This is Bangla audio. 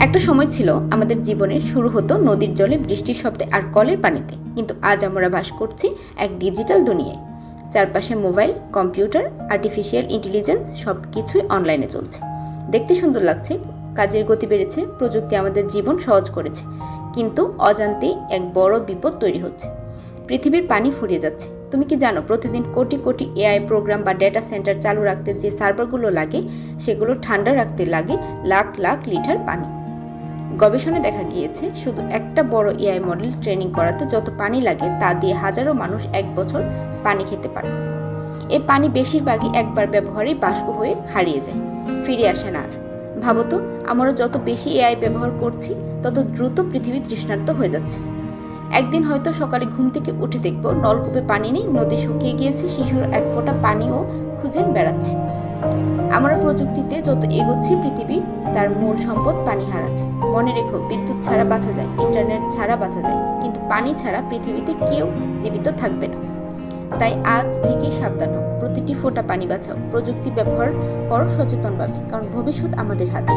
একটা সময় ছিল আমাদের জীবনের শুরু হতো নদীর জলে বৃষ্টির শব্দে আর কলের পানিতে। কিন্তু আজ আমরা বাস করছি এক ডিজিটাল দুনিয়ায়। চারপাশে মোবাইল, কম্পিউটার আর্টিফিশিয়াল ইন্টেলিজেন্স সব কিছুই অনলাইনে চলছে। দেখতে সুন্দর লাগছে, কাজের গতি বেড়েছে, প্রযুক্তি আমাদের জীবন সহজ করেছে। কিন্তু অজান্তেই এক বড় বিপদ তৈরি হচ্ছে। পৃথিবীর পানি ফুরিয়ে যাচ্ছে। তুমি কি জানো, প্রতিদিন কোটি কোটি এআই প্রোগ্রাম বা ডেটা সেন্টার চালু রাখতে যে সার্ভারগুলো লাগে, সেগুলো ঠান্ডা রাখতে লাগে লাখ লাখ লিটার পানি। গবেষণায় দেখা গিয়েছে, শুধু একটা বড় এআই মডেল ট্রেনিং করাতে যত পানি লাগে তা দিয়ে হাজারো মানুষ এক বছর পানি খেতে পারে। এ পানি বেশিরভাগই একবার ব্যবহারেই বাষ্প হয়ে হারিয়ে যায়, ফিরে আসে না আর। ভাবো তো, আমরা যত বেশি এআই ব্যবহার করছি, তত দ্রুত পৃথিবী তৃষ্ণার্ত হয়ে যাচ্ছে। একদিন হয়তো সকালে ঘুম থেকে উঠে দেখব, নলকূপে পানি নেই, নদী শুকিয়ে গিয়েছে, শিশুর এক ফোঁটা পানিও খুঁজে বেড়াচ্ছে। আমরা প্রযুক্তিতে যত এগোচ্ছি পৃথিবী, তার মূল সম্পদ পানি হারাচ্ছে মনে রেখো, বিদ্যুৎ ছাড়া বাঁচা যায়, ইন্টারনেট ছাড়া বাঁচা যায়, কিন্তু পানি ছাড়া পৃথিবীতে কেউ জীবিত থাকবে না। তাই আজ থেকেই সাবধান হোক প্রতিটি ফোঁটা পানি বাঁচাও, প্রযুক্তি ব্যবহার করো সচেতনভাবে, কারণ ভবিষ্যৎ আমাদের হাতে।